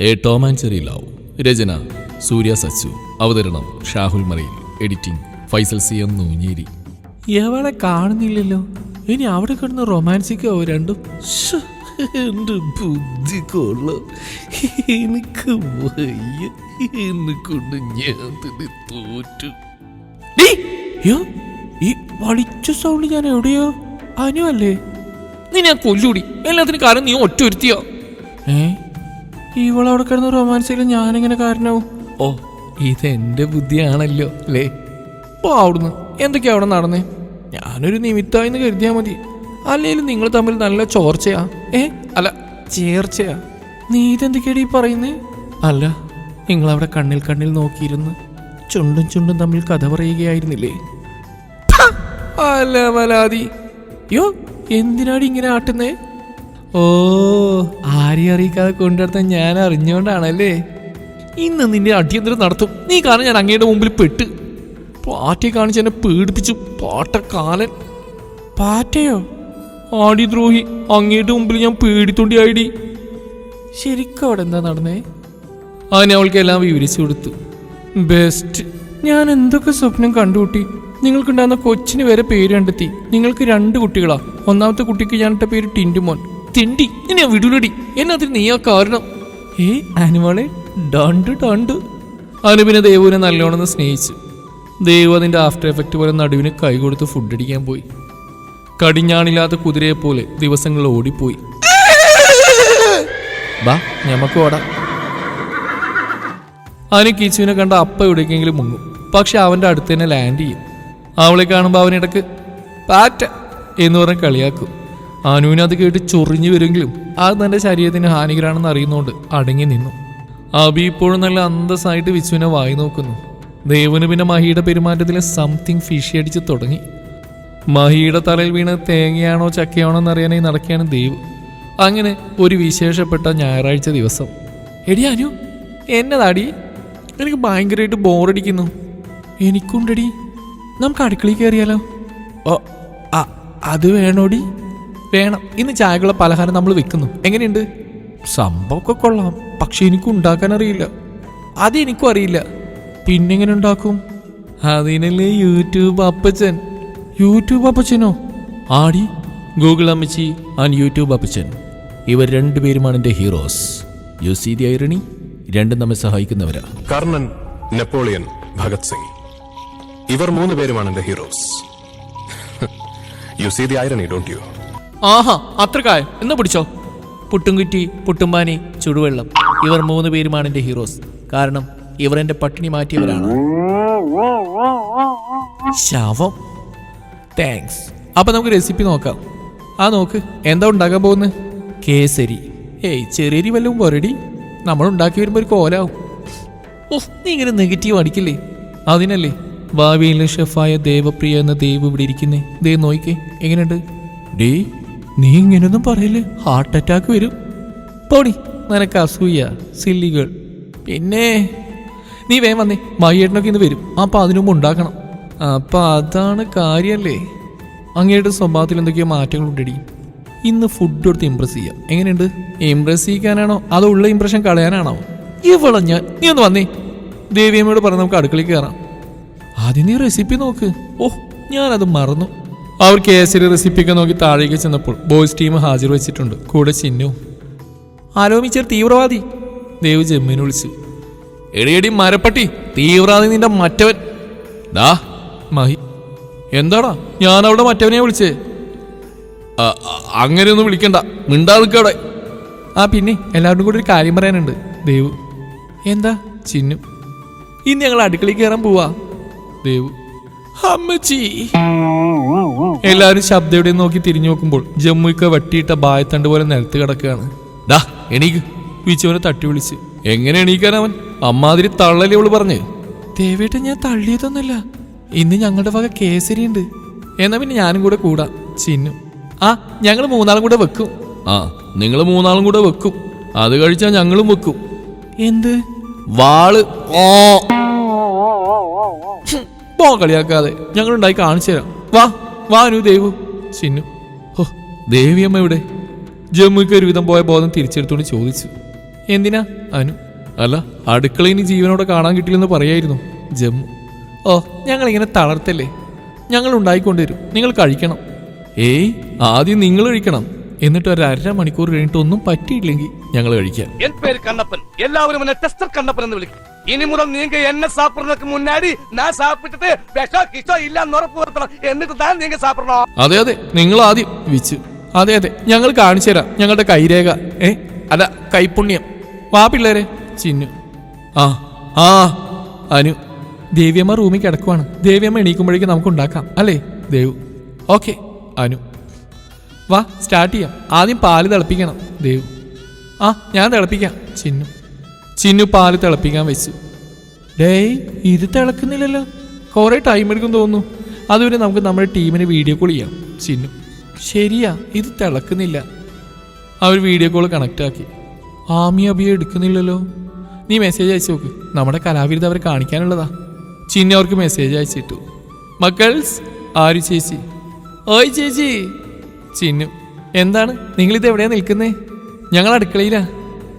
A Tom and Cherry love രചന സൂര്യ സച്ചു അവതരണം Shahul മറയിൽ editing Faisal C M Noonjeri. എവളെ കാണുന്നില്ലല്ലോ. ഇനി അവിടെ കിടന്ന് റൊമാൻസിക്കോ രണ്ടും? ശ്ശ്, എന്റെ ബുദ്ധി കൊള്ളാം. എനിക്ക് വയ്യ. എന്നെ കൊണ്ട് ഞാൻ തന്നെ തോറ്റു. യ്യോ, ഈ വളിച്ച സൗണ്ട് ഞാൻ എവിടെയോ? അനു അല്ലേ? നീ ഞാൻ കൊല്ലൂടി. എല്ലാത്തിനും കാരണം നീ ഒറ്റ ഒരുത്തിയോ. ഇവളവിടെ കിടന്ന് റൊമാൻസിൽ ഞാനെങ്ങനെ കാരണവും. ഓ ഇതെന്റെ ബുദ്ധിയാണല്ലോ അല്ലേ? ഓ അവിടുന്ന് എന്തൊക്കെയാ അവിടെ നടന്നേ? ഞാനൊരു നിമിത്തായിന്ന് കരുതിയാ മതി. അല്ലെങ്കിലും നിങ്ങൾ തമ്മിൽ നല്ല ചോർച്ചയാ. ഏ അല്ല ചേർച്ചയാ. നീ ഇതെന്തൊക്കെയാടി ഈ പറയുന്നേ? അല്ല നിങ്ങൾ അവിടെ കണ്ണിൽ കണ്ണിൽ നോക്കിയിരുന്ന് ചുണ്ടും ചുണ്ടും തമ്മിൽ കഥ പറയുകയായിരുന്നില്ലേ! അല്ല വലാതി യോ എന്തിനാടി ഇങ്ങനെ ആട്ടുന്നേ? ഓ ആരെയും അറിയിക്കാതെ കൊണ്ടുവരുത്ത ഞാൻ അറിഞ്ഞോണ്ടാണല്ലേ ഇന്ന് നിന്റെ അടിയന്തരം നടത്തും. നീ കാരണം ഞാൻ അങ്ങയുടെ മുമ്പിൽ പെട്ട്. പാറ്റയെ കാണിച്ച് എന്നെ പേടിപ്പിച്ചു. പാട്ടക്കാലൻ. പാറ്റയോ? ആടി ദ്രോഹി അങ്ങയുടെ മുമ്പിൽ ഞാൻ പേടിത്തൊണ്ടിയായിടി. ശരിക്കും അവിടെ എന്താ നടന്നേ? അതിനെ അവൾക്ക് എല്ലാം വിവരിച്ചു കൊടുത്തു. ബെസ്റ്റ് ഞാൻ എന്തൊക്കെ സ്വപ്നം കണ്ടുകൂട്ടി? നിങ്ങൾക്കുണ്ടാകുന്ന കൊച്ചിന് വരെ പേര് കണ്ടെത്തി. നിങ്ങൾക്ക് രണ്ട് കുട്ടികളാ. ഒന്നാമത്തെ കുട്ടിക്ക് ഞാൻ ഇട്ട പേര് ടിന്റുമോൻ തിണ്ടി. ഞാൻ വിടൂലടി. എന്നതിന് നീയാ കാരണം? ഏ ആനിമോളെ ഡോണ്ട് ഡോണ്ട്. അനുപിനെ ദേവുവിനെ നല്ലോണമെന്ന് സ്നേഹിച്ചു. ദേവു അതിന്റെ ആഫ്റ്റർ എഫക്റ്റ് പോലെ നടുവിന് കൈ കൊടുത്ത് ഫുഡ് അടിക്കാൻ പോയി. കടിഞ്ഞാണില്ലാത്ത കുതിരയെ പോലെ ദിവസങ്ങൾ ഓടിപ്പോയി. ബാ ഞമ്മക്ക് ഓടാം. അവന് കിച്ചുവിനെ കണ്ട അപ്പ എവിടേക്കെങ്കിലും മുങ്ങും. പക്ഷെ അവന്റെ അടുത്ത് തന്നെ ലാൻഡ് ചെയ്യും. അവളെ കാണുമ്പോൾ അവനിടക്ക് പാറ്റ എന്ന് പറഞ്ഞ് കളിയാക്കും. അനുവിന് അത് കേട്ട് ചൊറിഞ്ഞു വരുമെങ്കിലും അത് തന്റെ ശരീരത്തിന് ഹാനികരാണെന്ന് അറിയുന്നോണ്ട് അടങ്ങി നിന്നു. അബി ഇപ്പോഴും നല്ല അന്തസ്സായിട്ട് വിച്ചുവിനെ വായി നോക്കുന്നു. ദേവന് പിന്നെ മഹിയുടെ പെരുമാറ്റത്തിൽ സംതിങ് ഫിഷി അടിച്ച് തുടങ്ങി. മഹിയുടെ തലയിൽ വീണ് തേങ്ങയാണോ ചക്കയാണോ എന്നറിയാനായി നടക്കുകയാണ് ദേവ്. അങ്ങനെ ഒരു വിശേഷപ്പെട്ട ഞായറാഴ്ച ദിവസം. എടി അനു എന്നതാടി? എനിക്ക് ഭയങ്കരമായിട്ട് ബോറടിക്കുന്നു. എനിക്കുണ്ടടി. നമുക്ക് അടുക്കളയിൽ കയറിയാലോ? അത് വേണോടി? വേണം. ഇന്ന് ചായക്കുള്ള പലഹാരം നമ്മൾ വെക്കുന്നു. എങ്ങനെയുണ്ട്? സംഭവമൊക്കെ കൊള്ളാം. പക്ഷെ എനിക്ക് ഉണ്ടാക്കാൻ അറിയില്ല. അതെനിക്കും അറിയില്ല. പിന്നെങ്ങനെ ഉണ്ടാക്കും? അതിനല്ലേ യൂട്യൂബ് അപ്പച്ചൻ. യൂട്യൂബ് അപ്പച്ചനോ? ആടി ഗൂഗിൾ അമ്മച്ചി ആൻഡ് യൂട്യൂബ് അപ്പച്ചൻ. ഇവർ രണ്ടുപേരുമാണ് എന്റെ heroes. You see the irony രണ്ടും നമ്മെ സഹായിക്കുന്നവരാ. കർണൻ നെപ്പോളിയൻ ഭഗത് സിംഗ്. ഇവർ മൂന്ന് പേരുമാണ് എന്റെ heroes. You see the irony don't you. ആഹാ അത്രക്കായ എന്ന് പിടിച്ചോ? പുട്ടുംകുറ്റി പുട്ടുംപാനി ചുടുവെള്ളം. ഇവർ മൂന്ന് പേരുമാണ് എന്റെ ഹീറോസ്. കാരണം ഇവർ എന്റെ പട്ടിണി മാറ്റിയവരാണ്. ശവം. താങ്ക്സ്. അപ്പൊ നമുക്ക് റെസിപ്പി നോക്കാം. ആ നോക്ക്. എന്താ ഉണ്ടാക്കാൻ പോകുന്നത്? കേസരി. ഏയ് ചെറിയരി വല്ലതും പോരടി. നമ്മൾ ഉണ്ടാക്കി വരുമ്പോൾ ഒരു കോലാവും. ഓഹ് നീ ഇങ്ങനെ നെഗറ്റീവ് അടിക്കില്ലേ? അതിനല്ലേ? ഭാവിയിലെ ഷെഫായ ദേവപ്രിയ എന്ന ദേവ് ഇവിടെ ഇരിക്കുന്നേ. ദേ നോയിക്കേ. എങ്ങനെയുണ്ട്? ഡേ നീ ഇങ്ങനൊന്നും പറയില്ലേ? ഹാർട്ട് അറ്റാക്ക് വരും. പോടി നിനക്ക് അസൂയ സില്ലികൾ. പിന്നെ നീ വേഗം വന്നേ. മയ്യേട്ടനൊക്കെ ഇന്ന് വരും. അപ്പം അതിനുമുമ്പ് ഉണ്ടാക്കണം. അപ്പം അതാണ് കാര്യമല്ലേ അങ്ങയുടെ സ്വഭാവത്തിൽ എന്തൊക്കെയോ മാറ്റങ്ങളുണ്ടടി. ഇന്ന് ഫുഡ് കൊടുത്ത് ഇമ്പ്രസ് ചെയ്യാം. എങ്ങനെയുണ്ട്? ഇമ്പ്രസ് ചെയ്യിക്കാനാണോ? അതോ ഉള്ള ഇമ്പ്രഷൻ കളയാനാണോ? ഇവളെ ഞാൻ നീ ഒന്ന് വന്നേ. ദേവിയമ്മയോട് പറഞ്ഞ് നമുക്ക് അടുക്കളയിൽ കയറാം. ആദ്യം നീ റെസിപ്പി നോക്ക്. ഓ ഞാനത് മറന്നു. അവർ കേസരി റെസിപ്പിക്ക് നോക്കി താഴേക്ക് ചെന്നപ്പോൾ ബോയ്സ് ടീം ഹാജർ വെച്ചിട്ടുണ്ട്. കൂടെ ചിഹ്നവും ആലോമിച്ചർ തീവ്രവാദി. ദേവ് ജമ്മിനെ വിളിച്ചു. എടിയടി മരപ്പട്ടി തീവ്രവാദി നിന്റെ മറ്റവൻ. ദാ മഹി. എന്താടാ ഞാൻ അവിടെ മറ്റവനെ വിളിച്ചേ? അങ്ങനെയൊന്നും വിളിക്കണ്ട. മിണ്ടാ നിൽക്കവിടെ ആ പിന്നെ എല്ലാവരും കൂടി ഒരു കാര്യം പറയാനുണ്ട് ദേവ്. എന്താ ചിന്നു? ഇന്ന് ഞങ്ങൾ അടുക്കളയിൽ കയറാൻ പോവാ ദേവ്. അമ്മച്ചി. എല്ലാവരും ശബ്ദയുടെ നോക്കി തിരിഞ്ഞു നോക്കുമ്പോൾ ജമ്മുക്ക വെട്ടിയിട്ട ബായത്തണ്ട് പോലെ നിലത്ത് കിടക്കുകയാണ്. ഡാ എണീക്ക്. വിച്ചവനെ തട്ടി വിളിച്ച്. എങ്ങനെ എണീക്കാൻ അവൻ? അമ്മാതിരി തള്ളലേ അവൾ പറഞ്ഞ്? ദേവേട്ട ഞാൻ തള്ളിയതൊന്നുമല്ല. ഇന്ന് ഞങ്ങളുടെ വക കേസരി ഉണ്ട് എന്നാ പിന്നെ ഞാനും കൂടെ കൂടാ. ചിന്നു. ആ ഞങ്ങൾ മൂന്നാളും കൂടെ വെക്കും. ആ നിങ്ങൾ മൂന്നാളും കൂടെ വെക്കും. അത് കഴിച്ചാൽ ഞങ്ങളും വെക്കും. എന്ത്? വാൾ. ഓ. പോ കളിയാക്കാതെ. ഞങ്ങൾ ഉണ്ടായി കാണിച്ചു തരാം. വാ. വാനു ദേവു. ചിന്നു. ഓ ദേവിയമ്മ ഇവിടെ ജമ്മുക്ക് ഒരുവിധം പോയ ബോധം തിരിച്ചെടുത്തുകൊണ്ട് ചോദിച്ചു. എന്തിനാ അനു? അല്ല അടുക്കള ഇനി ജീവനോടെ കാണാൻ കിട്ടില്ലെന്ന് പറയായിരുന്നു ജമ്മു. ഓ ഞങ്ങൾ ഇങ്ങനെ തളർത്തല്ലേ? ഞങ്ങൾ ഉണ്ടായിക്കൊണ്ടുവരും. നിങ്ങൾ കഴിക്കണം. ഏയ് ആദ്യം നിങ്ങൾ കഴിക്കണം. എന്നിട്ട് ഒരു അര മണിക്കൂർ കഴിഞ്ഞിട്ട് ഒന്നും പറ്റിയില്ലെങ്കിൽ ഞങ്ങൾ കഴിക്കാം. എൻ പേര് കണ്ണപ്പൻ. എല്ലാവരും എന്നെ ടെസ്റ്റർ കണ്ണപ്പൻ എന്ന് വിളിക്കും. ഇനി മുതൽ நீங்க എന്നെ சாப்பிடுறதுக்கு முன்னாடி நான் சாப்பிட்டுட்டு விஷம் கிஷம் இல்லான்னு ഉറപ്പ് വരുത്തണം. എന്നിട്ട് താൻ നിങ്ങൾ സാപ്പിടണോ? അതെ അതെ. നിങ്ങൾ ആദ്യം വിച്ചു അതെ അതെ. ഞങ്ങൾ കാണിച്ചു തരാം. ഞങ്ങളുടെ കൈരേഖ. ഏ? അല്ല കൈപുണ്യം. വാ പിള്ളേരെ. ചിന്നു. ആ ആ അനു. ദേവിയമ്മ റൂമിൽ കിടക്കുവാണ്. ദേവിയമ്മ എണീക്കുമ്പോഴേക്കും നമുക്ക് ഉണ്ടാക്കാം. അല്ലേ? ദേവു. ഓക്കെ അനു. വാ സ്റ്റാർട്ട് ചെയ്യാം. ആദ്യം പാൽ തിളപ്പിക്കണം ദേവു. ആ ഞാൻ തിളപ്പിക്കാം ചിന്നു. ചിന്നു പാൽ തിളപ്പിക്കാൻ വെച്ചു. ഡേയ് ഇത് തിളക്കുന്നില്ലല്ലോ. കുറേ ടൈം എടുക്കും തോന്നുന്നു. അതുവരെ നമുക്ക് നമ്മുടെ ടീമിന് വീഡിയോ കോൾ ചെയ്യാം ചിന്നു. ശരിയാ ഇത് തിളക്കുന്നില്ല. അവർ വീഡിയോ കോൾ കണക്ട് ആക്കി. ആമി അഭിയെ എടുക്കുന്നില്ലല്ലോ. നീ മെസ്സേജ് അയച്ചു നോക്ക്. നമ്മുടെ കലാവിരുദ്ധ അവരെ കാണിക്കാനുള്ളതാ. ചിന്നു അവർക്ക് മെസ്സേജ് അയച്ചിട്ടു. മക്കൾസ് ആര് ചേച്ചി? ഓയ് ചേച്ചി. ചിന്നു എന്താണ്? നിങ്ങളിത് എവിടെയാണ് നിൽക്കുന്നേ? ഞങ്ങൾ അടുക്കളയിലാ.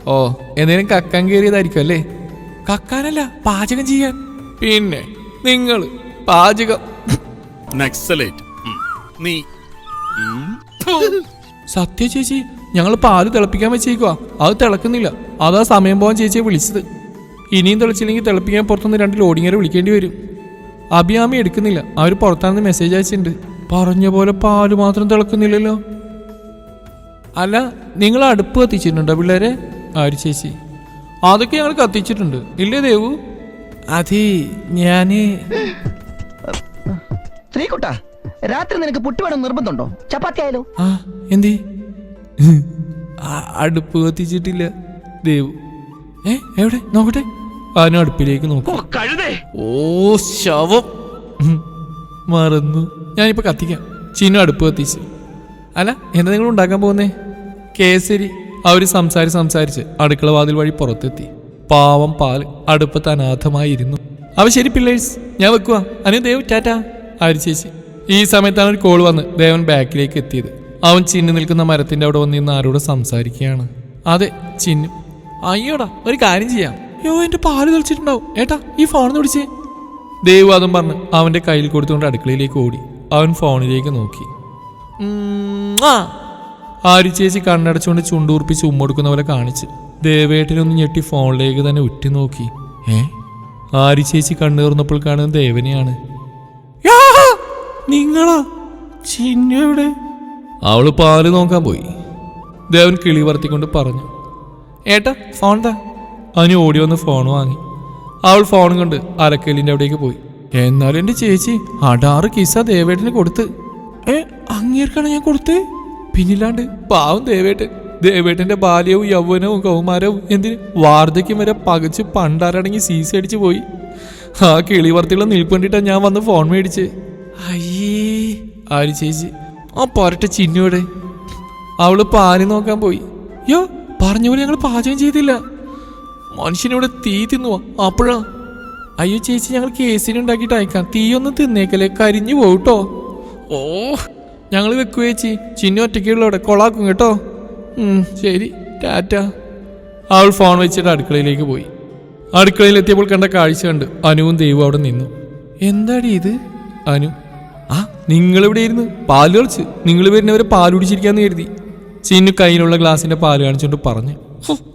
ഓ എന്തേലും കക്കാൻ കയറിയതായിരിക്കും അല്ലേ? കക്കാനല്ല പാചകം ചെയ്യാൻ. പിന്നെ നിങ്ങൾ പാചകം നക്സലേറ്റ് നീ സത്യ ചേച്ചി ഞങ്ങൾ പാൽ തിളപ്പിക്കാൻ വെച്ചേക്കുവാ. അത് തിളക്കുന്നില്ല. അതാ സമയം പോകാൻ ചേച്ചിയെ വിളിച്ചത്. ഇനിയും തിളച്ചില്ലെങ്കിൽ തിളപ്പിക്കാൻ പുറത്തുനിന്ന് രണ്ട് ലോഡിങ്ങരെ വിളിക്കേണ്ടി വരും. അഭിയാമി എടുക്കുന്നില്ല. അവർ പുറത്താണെന്ന് മെസ്സേജ് അയച്ചിട്ടുണ്ട്. പറഞ്ഞ പോലെ പാൽ മാത്രം തിളക്കുന്നില്ലല്ലോ. അല്ല നിങ്ങൾ അടുപ്പ് കത്തിച്ചിട്ടുണ്ടോ പിള്ളേരെ? ആര് ചേച്ചി. അതൊക്കെ ഞങ്ങൾ കത്തിച്ചിട്ടുണ്ട്. ഇല്ലേ ദേവു? അത് ഞാൻ ശ്രീകുട്ട രാത്രി നിനക്ക് പുട്ടുവേണം നിർബന്ധമുണ്ടോ? ചപ്പാത്തി ആയാലോ? എന്തേ? ആ, അടുപ്പ് കത്തിച്ചിട്ടില്ല ദേവു. ഏ എവിടെ? നോക്കട്ടെ. അവനും അടുപ്പിലേക്ക് നോക്കും. ഓ ശവം. മറന്നു. ഞാനിപ്പോ കത്തിക്കാം. ചീനും അടുപ്പ് കത്തിച്ച്. അല്ല എന്താ നിങ്ങൾ ഉണ്ടാക്കാൻ പോകുന്നേ? കേസരി. അവർ സംസാരിച്ച് സംസാരിച്ച് അടുക്കള വാതിൽ വഴി പുറത്തെത്തി. പാവം പാൽ അടുപ്പത്ത് അനാഥമായിരുന്നു. അവ ശരി പിള്ളേഴ്സ് ഞാൻ വെക്കുവാ. അനു ദേവ് ടാറ്റ. ആര് ചേച്ചി? ഈ സമയത്താണ് ഒരു കോൾ വന്ന് ദേവൻ ബാക്കിലേക്ക് എത്തിയത്. അവൻ ചിന്നു നിൽക്കുന്ന മരത്തിന്റെ അവിടെ വന്ന് നിന്ന് ആരോട് സംസാരിക്കുകയാണ്. അതെ ചിന്നു. അയ്യോടാ ഒരു കാര്യം ചെയ്യാം. യോ എന്റെ പാൽ തെളിച്ചിട്ടുണ്ടാവും. ഏട്ടാ ഈ ഫോൺ ദേവ് അതും പറഞ്ഞ് അവന്റെ കയ്യിൽ കൊടുത്തുകൊണ്ട് അടുക്കളയിലേക്ക് ഓടി. അവൻ ഫോണിലേക്ക് നോക്കി. ആരി ചേച്ചി കണ്ണടച്ചുകൊണ്ട് ചുണ്ടൂർപ്പിച്ച് ഉമ്മൊടുക്കുന്ന പോലെ കാണിച്ച്. ദേവേട്ടനൊന്ന് ഞെട്ടി ഫോണിലേക്ക് തന്നെ ഉറ്റുനോക്കി ഏ? ആരി ചേച്ചി കണ്ണേർന്നപ്പോൾ കാണുന്ന ദേവനെയാണ്! നിങ്ങളാ? ചിന്നയുടെ അവൾ പാൽ നോക്കാൻ പോയി. ദേവൻ കിളി വർത്തിക്കൊണ്ട് പറഞ്ഞു. ഏട്ടാ ഫോൺ താ അവന് ഓടി വന്ന് ഫോൺ വാങ്ങി. അവൾ ഫോൺ കൊണ്ട് അരക്കലിന്റെ അവിടേക്ക് പോയി. എന്നാലും എന്റെ ചേച്ചി അടാറ് കിസ ദേവേട്ടന് കൊടുത്ത്. ഏ അങ്ങേർക്കാണ് ഞാൻ കൊടുത്തേ? പിന്നില്ലാണ്ട് പാവം ദേവേട്ടൻ. ദേവേട്ടന്റെ ബാല്യവും യൗവനവും കൗമാരവും എന്തിന് വാർദ്ധക്യം വരെ പകച്ച് പണ്ടാരടങ്ങി സീസി അടിച്ചു പോയി. ആ കിളി വർത്തിയുള്ള നിൽപ്പണ്ടിട്ടാ ഞാൻ വന്ന് ഫോൺ മേടിച്ച്. അയ്യേ ആര് ചേച്ചി? ആ പൊരട്ട ചിന്നോടെ അവൾ പാൽ നോക്കാൻ പോയി. യോ പറഞ്ഞ പോലെ ഞങ്ങൾ പാചകം ചെയ്തില്ല. മനുഷ്യനിവിടെ തീ തിന്നുവാ. അപ്പോഴാ? അയ്യോ ചേച്ചി ഞങ്ങൾ കേസിനുണ്ടാക്കിയിട്ട് അയക്കാം. തീയൊന്നും തിന്നേക്കല്ലേ. കരിഞ്ഞു പോകട്ടോ ഓ ഞങ്ങൾ വെക്കു ചേച്ചി ചിന്നു ഒറ്റയ്ക്കുള്ളവിടെ. കൊളാക്കും കേട്ടോ. ശരി. ടാറ്റ. അവൾ ഫോൺ വെച്ചിട്ട് അടുക്കളയിലേക്ക് പോയി. അടുക്കളയിൽ എത്തിയപ്പോൾ കണ്ട കാഴ്ച കണ്ട് അനുവും ദൈവവും അവിടെ നിന്നു. എന്താടി ഇത്? അനു. ആ നിങ്ങളിവിടെ ഇരുന്ന് പാൽ കളിച്ച്. നിങ്ങൾ വരുന്നവരെ പാൽ കുടിച്ചിരിക്കാന്ന് കരുതി. ചിന്നു കയ്യിലുള്ള ഗ്ലാസിന്റെ പാൽ കാണിച്ചുകൊണ്ട് പറഞ്ഞു.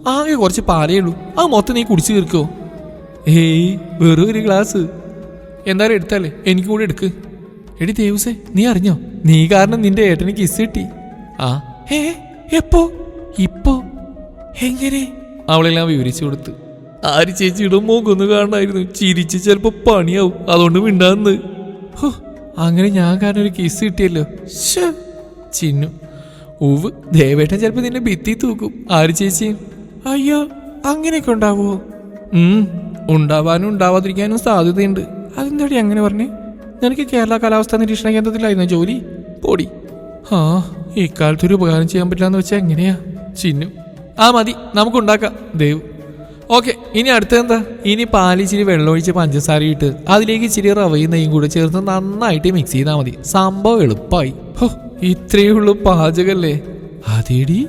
ആകെ കുറച്ച് പാലേ ഉള്ളൂ. ആ മൊത്തം നീ കുടിച്ചു തീർക്കോ? ഏയ് വെറും ഒരു ഗ്ലാസ്. എന്തായാലും എടുത്താലേ എനിക്കും കൂടെ എടുക്ക്. എടി ദേവസേ നീ അറിഞ്ഞോ? നീ കാരണം നിന്റെ ഏട്ടന് കിസ് കിട്ടി. ആ. ഏ എപ്പോ? ഇപ്പോ? എങ്ങനെ? അവളെല്ലാം വിവരിച്ചു കൊടുത്ത്. ആര് ചേച്ചിയുടെ മുഖമൊന്ന് കാണായിരുന്നു ചിരിച്ച് ചിലപ്പോ പണിയാവും. അതുകൊണ്ട് മിണ്ടാന്ന്. ഹോ, അങ്ങനെ ഞാൻ കാരണം ഒരു കിസ് കിട്ടിയല്ലോ. ചിന്നു. ഉവ് ദേവേട്ടൻ ചിലപ്പോ നിന്നെ ഭിത്തി തൂക്കും. ആര് ചേച്ചി? അയ്യോ അങ്ങനെയൊക്കെ ഉണ്ടാവുമോ ഉം ഉണ്ടാവാനും ഉണ്ടാവാതിരിക്കാനും സാധ്യതയുണ്ട്. അതെന്താടി അങ്ങനെ പറഞ്ഞേ? നിനക്ക് കേരള കാലാവസ്ഥാ നിരീക്ഷണ കേന്ദ്രത്തിലായിരുന്നു ജോലി? പൊടി. ആ ഇക്കാലത്ത് ഒരു ഉപകാരം ചെയ്യാൻ പറ്റില്ലാന്ന് വെച്ചാൽ എങ്ങനെയാ? ചിന്നു. ആ മതി. നമുക്ക് ഉണ്ടാക്കാം ദേവ്. ഓക്കെ ഇനി അടുത്തെന്താ? ഇനി പാൽ ഇച്ചിരി വെള്ളമൊഴിച്ച് പഞ്ചസാര ഇട്ട് അതിലേക്ക് ഇച്ചിരി റവയും നെയ്യും കൂടെ ചേർത്ത് നന്നായിട്ട് മിക്സ് ചെയ്താൽ മതി. സംഭവം എളുപ്പമായി ഹോ ഇത്രയേ ഉള്ളൂ പാചകല്ലേ? അതേടി.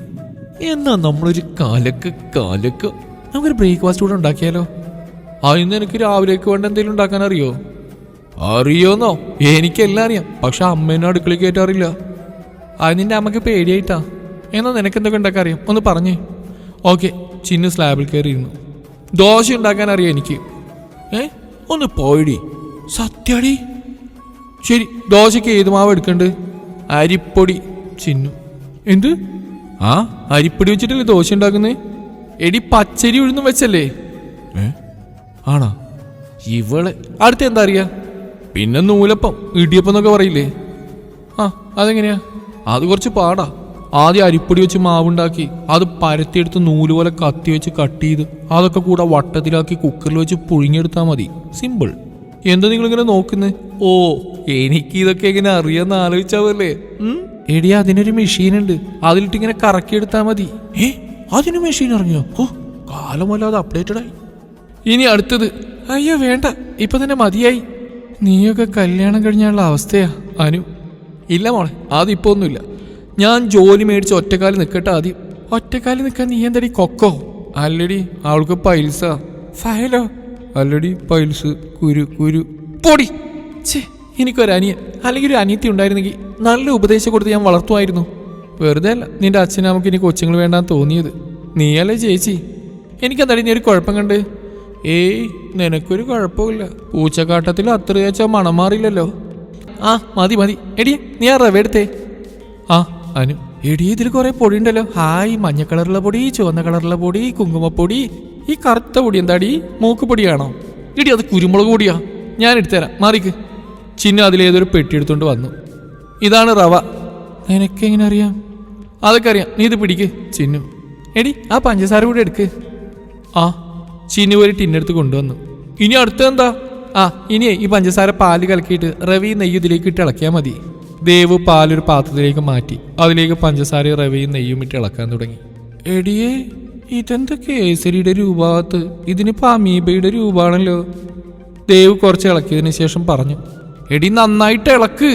എന്നാ നമ്മളൊരു കാലക്ക് കാലക്ക്. നമുക്കൊരു ബ്രേക്ക്ഫാസ്റ്റ് കൂടെ ഉണ്ടാക്കിയാലോ? അതിന് എനിക്ക് രാവിലേക്ക് വേണ്ട എന്തെങ്കിലും ഉണ്ടാക്കാൻ അറിയോ? അറിയോന്നോ? എനിക്കെല്ലാം അറിയാം. പക്ഷെ അമ്മേനെ അടുക്കളയിൽ കയറ്റാറില്ല. അത് നിന്റെ അമ്മയ്ക്ക് പേടിയായിട്ടാ. എന്നാ നിനക്ക് എന്തൊക്കെ ഉണ്ടാക്കാൻ അറിയാം ഒന്ന് പറഞ്ഞേ. ഓക്കെ ചിന്നു സ്ലാബിൽ കയറിയിരുന്നു. ദോശ ഉണ്ടാക്കാൻ അറിയാം എനിക്ക്. ഏ? ഒന്ന് പോയിടി. സത്യടി? ശരി ദോശയ്ക്ക് ഏത് മാവ് എടുക്കണ്ട്? അരിപ്പൊടി ചിന്നു. എന്ത്? ആ അരിപ്പൊടി വെച്ചിട്ടല്ലേ ദോശ ഉണ്ടാക്കുന്നേ? എടി പച്ചരി ഉഴുന്നും വെച്ചല്ലേ? ആണോ? ഇവളെ അടുത്ത് എന്താ അറിയാ? പിന്നെ നൂലപ്പം ഇടിയപ്പം എന്നൊക്കെ പറയില്ലേ? ആ അതെങ്ങനെയാ? അത് കുറച്ച് പാടാ. ആദ്യം അരിപ്പൊടി വെച്ച് മാവുണ്ടാക്കി അത് പരത്തിയെടുത്ത് നൂൽ പോലെ കത്തി വെച്ച് കട്ട് ചെയ്ത് അതൊക്കെ കൂടെ വട്ടത്തിലാക്കി കുക്കറിൽ വെച്ച് പുഴുങ്ങിയെടുത്താൽ മതി. സിമ്പിൾ. എന്താ നിങ്ങൾ ഇങ്ങനെ നോക്കുന്നത് ഓ എനിക്ക് ഇതൊക്കെ എങ്ങനെ അറിയാന്ന് ആലോചിച്ചാവല്ലേ? എടി അതിനൊരു മെഷീൻ ഉണ്ട് അതിലിട്ട് ഇങ്ങനെ കറക്കിയെടുത്താൽ മതി. ഏ അതിന് മെഷീൻ ഇറങ്ങിയോ? ഓ കാലമല്ലാതെ അപ്ഡേറ്റഡ് ആയി ഇനി അടുത്തത്. അയ്യോ വേണ്ട. ഇപ്പൊ തന്നെ മതിയായി. നീയൊക്കെ കല്യാണം കഴിഞ്ഞുള്ള അവസ്ഥയാ അനു. ഇല്ല മോളെ അതിപ്പോ ഒന്നുമില്ല ഞാൻ ജോലി മേടിച്ച് ഒറ്റക്കാലം നിൽക്കട്ടെ ആദ്യം. ഒറ്റക്കാലം നിൽക്കാൻ നീ എന്തടി കൊക്കോ? അല്ലടി അവൾക്ക് പൈൽസാ. ഫയലോ? അല്ലടി പൈൽസ് കുരു കുരു. പൊടി! ഛേ എനിക്കൊരു അനിയൻ അല്ലെങ്കിൽ ഒരു അനിയത്തി ഉണ്ടായിരുന്നെങ്കിൽ നല്ല ഉപദേശം കൊടുത്ത് ഞാൻ വളർത്തുമായിരുന്നു. വെറുതെ അല്ല നിന്റെ അച്ഛനും നമുക്ക് ഇനി കൊച്ചുങ്ങൾ വേണ്ടാന്ന് തോന്നിയത്. നീയല്ലേ ചേച്ചി? എനിക്കെന്താടി നീ ഒരു കുഴപ്പം കണ്ട്? ഏയ് നിനക്കൊരു കുഴപ്പമില്ല പൂച്ചക്കാട്ടത്തിൽ അത്ര തേച്ചാൽ മണം മാറിയില്ലല്ലോ. ആ മതി മതി. എടി നീ ആ റവ എടുത്തേ. ആ അനു. എടി ഇതിൽ കുറെ പൊടി ഉണ്ടല്ലോ. ഹായ് മഞ്ഞ കളറുള്ള പൊടി ചുവന്ന കളറുള്ള പൊടി കുങ്കുമപ്പൊടി. ഈ കറുത്ത പൊടി എന്താടി? മൂക്ക് പൊടിയാണോ? എടി അത് കുരുമുളക് പൊടിയാ. ഞാൻ എടുത്തുതരാം. മാറിക്ക്. ചിന്ന അതിലേതൊരു പെട്ടി എടുത്തുകൊണ്ട് വന്നു. ഇതാണ് റവ. നിനക്കെങ്ങനെ അറിയാം? അതൊക്കെ അറിയാം. നീ ഇത് പിടിക്ക് ചിന്നു. എടി ആ പഞ്ചസാര കൂടെ എടുക്ക്. ആ ചിന്നു ഒരു ടിന്നെടുത്ത് കൊണ്ടുവന്നു. ഇനി അടുത്തെന്താ? ആ ഇനിയേ ഈ പഞ്ചസാര പാൽ കലക്കിയിട്ട് റവി നെയ്യ് ഇതിലേക്ക് ഇട്ട് ഇളക്കിയാൽ മതി. ദേവ് പാലൊരു പാത്രത്തിലേക്ക് മാറ്റി. അതിലേക്ക് പഞ്ചസാരയും റവയും നെയ്യും ഇട്ട് ഇളക്കാൻ തുടങ്ങി. എടിയേ ഇതെന്താ കേസരിയുടെ രൂപത്ത് ഇതിനിപ്പോ അമീബയുടെ രൂപാണല്ലോ ദേവ് കുറച്ച് ഇളക്കിയതിനു ശേഷം പറഞ്ഞു എടി നന്നായിട്ട് ഇളക്ക്.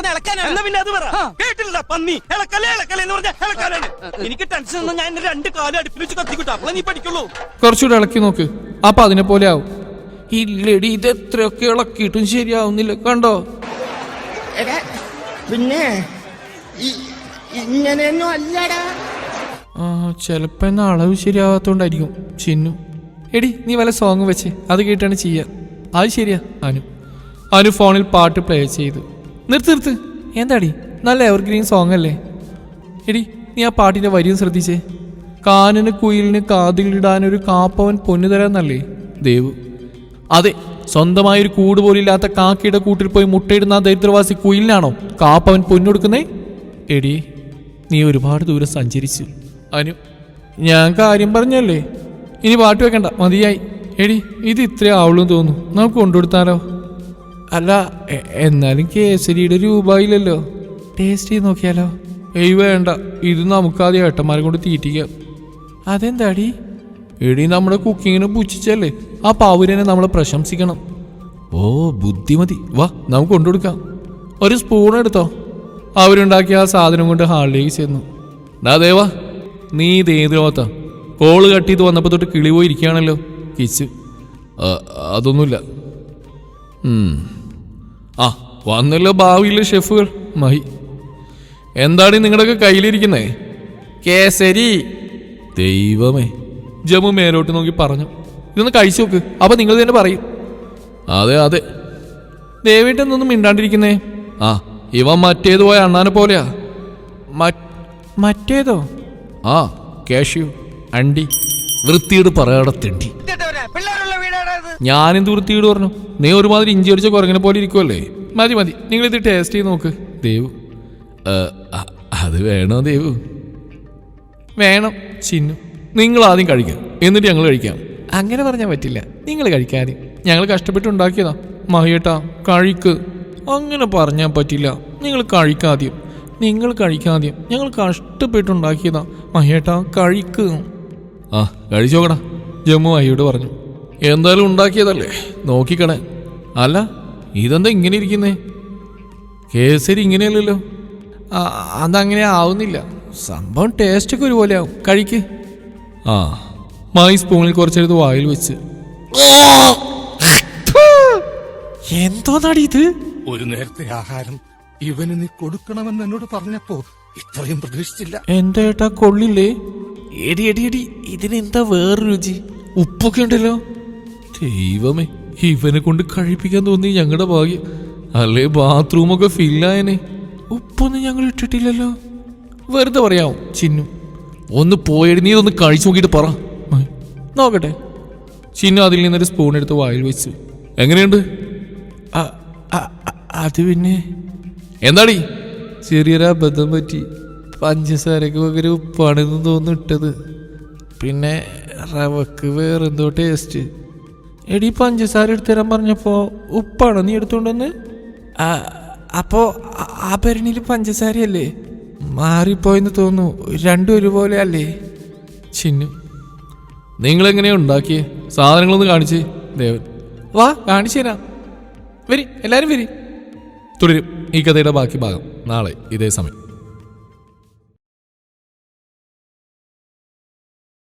എന്ന് പറഞ്ഞാൽ ഇളക്കാനാണ് എന്നാ പിന്നെ അത് പറ. കേട്ടില്ല പന്നി. എന്ന് ഇളക്കാനാണ്. എനിക്ക് ടെൻഷൻ ഒന്നും ഞാൻ എന്റെ രണ്ട് കാലം അടുപ്പിൽ വെച്ച് കത്തിക്കിട്ടു. അപ്പോഴേ നീ പഠിക്കുള്ളൂ. കുറച്ചുകൂടെ ഇളക്കി നോക്ക്. അപ്പൊ അതിനെ പോലെ ആവും. ഇല്ലടി ഇത് എത്രയൊക്കെ ഇളക്കിയിട്ടും ശരിയാവുന്നില്ല. കണ്ടോ? എടാ പിന്നെ ഇങ്ങനെയൊന്നും അല്ലടാ. ആ ചിലപ്പോ എന്നാ അളവ് ശരിയാവാത്തോണ്ടായിരിക്കും. ചിന്നു. എടി നീ വല്ല സോങ് വെച്ച്. അത് കേട്ടാണ് ചെയ്യാ. അത് ശരിയാ അനു. അനു ഫോണിൽ പാട്ട് പ്ലേ ചെയ്തു. നിർത്ത് നിർത്ത്. എന്താടി? നല്ല എവർഗ്രീൻ സോങ് അല്ലേ? എടി നീ ആ പാട്ടിന്റെ വരിയും ശ്രദ്ധിച്ചേ. കാനന് കുയിലിന് കാതിലിടാൻ ഒരു കാപ്പവൻ പൊന്നു തരാന്നല്ലേ ദേവു. അതെ സ്വന്തമായൊരു കൂട് പോലില്ലാത്ത കാക്കയുടെ കൂട്ടിൽ പോയി മുട്ടയിടുന്ന ആ ദരിദ്രവാസി കുയിലിനാണോ കാപ്പവൻ പൊന്നുകൊടുക്കുന്നേ എടി നീ ഒരുപാട് ദൂരം സഞ്ചരിച്ചു. അനു ഞാൻ കാര്യം പറഞ്ഞല്ലേ? ഇനി പാട്ട് വെക്കണ്ട മതിയായി. എടി ഇത് ഇത്രേ ആവുള്ളൂ തോന്നുന്നു. നമുക്ക് കൊണ്ടുകൊടുത്താലോ? അല്ല എന്നാലും കേസരിയുടെ രൂപയില്ലല്ലോ. ടേസ്റ്റ് ചെയ്ത് നോക്കിയാലോ? ഏയ് വേണ്ട. ഇത് നമുക്കാദ്യം ഏട്ടന്മാരെ കൊണ്ട് തീറ്റിക്കാം. അതെന്താടി? എടി നമ്മുടെ കുക്കിങ്ങിന് പുച്ഛിച്ചല്ലേ? ആ പൗരനെ നമ്മൾ പ്രശംസിക്കണം. ഓ ബുദ്ധിമതി. വാ നമുക്ക് കൊണ്ടുകൊടുക്കാം. ഒരു സ്പൂൺ എടുത്തോ. അവരുണ്ടാക്കിയ ആ സാധനം കൊണ്ട് ഹാളിലേക്ക് ചെന്നു. ഡാ ദേവാ നീ ഇത് ഏത് ലോകത്താ. കോൾ കട്ട് ചെയ്ത് വന്നപ്പോൾ തൊട്ട് കിളി പോയിരിക്കുകയാണല്ലോ കിച്ച്. അതൊന്നുമില്ല. ആ വന്നല്ലോ ഭാവിയിലെ ഷെഫുകൾ. മഹി. എന്താണ് നിങ്ങളുടെയൊക്കെ കയ്യിലിരിക്കുന്നേ? കേസരി. ദൈവമേ. ജമു മേലോട്ട് നോക്കി പറഞ്ഞു. ഇതൊന്ന് കഴിച്ചു നോക്ക്. അപ്പൊ നിങ്ങൾ തന്നെ പറയും. അതെ അതെ. ദേവേട്ടനൊന്നും മിണ്ടാണ്ടിരിക്കുന്നേ? ആ ഇവൻ മറ്റേത് പോയ അണ്ണാനെ പോലെയാ. മറ്റേതോ? ആ കാഷ്യൂ അണ്ടി വൃത്തിയോട് പറയാടെ തെണ്ടി. പിള്ളേരുള്ള തുരുത്തിയോട് പറഞ്ഞു. നീ ഒരുമാതിരി ഇഞ്ചി അടിച്ച കുരങ്ങനെ പോലെ ഇരിക്കുമല്ലേ മതി മതി. നിങ്ങൾ ഇത് ടേസ്റ്റ് ചെയ്ത് നോക്ക്. ദേവു അത് വേണോ ദേവു? വേണം ചിന്നു. നിങ്ങൾ ആദ്യം കഴിക്കാം. എന്നിട്ട് ഞങ്ങൾ കഴിക്കാം. അങ്ങനെ പറഞ്ഞാൽ പറ്റില്ല. നിങ്ങൾ കഴിക്കാതെ ഞങ്ങൾ കഷ്ടപ്പെട്ട് ഉണ്ടാക്കിയതാ. മഹിയേട്ടാ കഴിക്ക്. അങ്ങനെ പറഞ്ഞാൽ പറ്റില്ല. നിങ്ങൾ കഴിക്കാദ്യം നിങ്ങൾ കഴിക്കാദ്യം ഞങ്ങൾ കഷ്ടപ്പെട്ടുണ്ടാക്കിയതാ മഹിയേട്ടാ കഴിക്ക്. ആ കഴിച്ചോക്കടാ. ജമ്മു അയ്യോട് പറഞ്ഞു എന്തായാലും ഉണ്ടാക്കിയതല്ലേ? നോക്കിക്കണേ. അല്ല ഇതെന്താ ഇങ്ങനെ ഇരിക്കുന്നേ? കേസരി ഇങ്ങനെയല്ലല്ലോ. ആ, അതങ്ങനെ ആവുന്നില്ല. സംഭവം ടേസ്റ്റ് ഒക്കെ ഒരുപോലെ ആവും കഴിക്ക്. ആ മായി സ്പൂണിൽ കുറച്ചെടുത്ത് വായിൽ വെച്ച്. എന്തോന്നാടി ഇത്? ഒരു നേരത്തെ ആഹാരം ഇവന് നീ കൊടുക്കണമെന്ന് എന്നോട് പറഞ്ഞപ്പോ ഇത്രയും പ്രതീക്ഷിച്ചില്ല. എന്റെ ഏട്ടാ കൊള്ളില്ലേ? എടി എടി എടി ഇതിനെന്താ വേറെ രുചി? ഉപ്പൊക്കെ ഉണ്ടല്ലോ. ദൈവമേ ഇവനെ കൊണ്ട് കഴിപ്പിക്കാൻ തോന്നി ഞങ്ങളുടെ ഭാഗ്യം. അല്ലേ ബാത്റൂമൊക്കെ ഫില്ലായനെ ഉപ്പൊന്നും ഞങ്ങൾ ഇട്ടിട്ടില്ലല്ലോ. വെറുതെ പറയാം ചിന്നു? ഒന്ന് പോയടി നീ ഇതൊന്ന് കഴിച്ചു നോക്കിയിട്ട് പറ. നോക്കട്ടെ. ചിന്നു അതിൽ നിന്നൊരു സ്പൂൺ എടുത്ത് വായിൽ വെച്ചു. എങ്ങനെയുണ്ട്? അത് പിന്നെ? എന്താടി? ചെറിയൊരു അബദ്ധം പറ്റി പഞ്ചസാരക്ക് പകരം ഉപ്പാണെന്ന് തോന്നുന്നു ഇട്ടത്. പിന്നെ റവക്ക് വേറെന്തോ ടേസ്റ്റ് എടി പഞ്ചസാര എടുത്തുതരാൻ പറഞ്ഞപ്പോ ഉപ്പാണോ നീ എടുത്തോണ്ടെന്ന്? അപ്പോ ആ- ഭരണിയിൽ പഞ്ചസാരയല്ലേ? മാറിപ്പോയെന്ന് തോന്നുന്നു രണ്ടും ഒരുപോലെ അല്ലേ ചിന്നു. നിങ്ങൾ നിങ്ങളെങ്ങനെയാ ഉണ്ടാക്കിയേ? സാധനങ്ങളൊന്ന് കാണിച്ച് ദേവൻ വാ കാണിച്ചു തരാം. വരി എല്ലാരും വരി. തുടരും. ഈ കഥയുടെ ബാക്കി ഭാഗം നാളെ ഇതേ സമയം.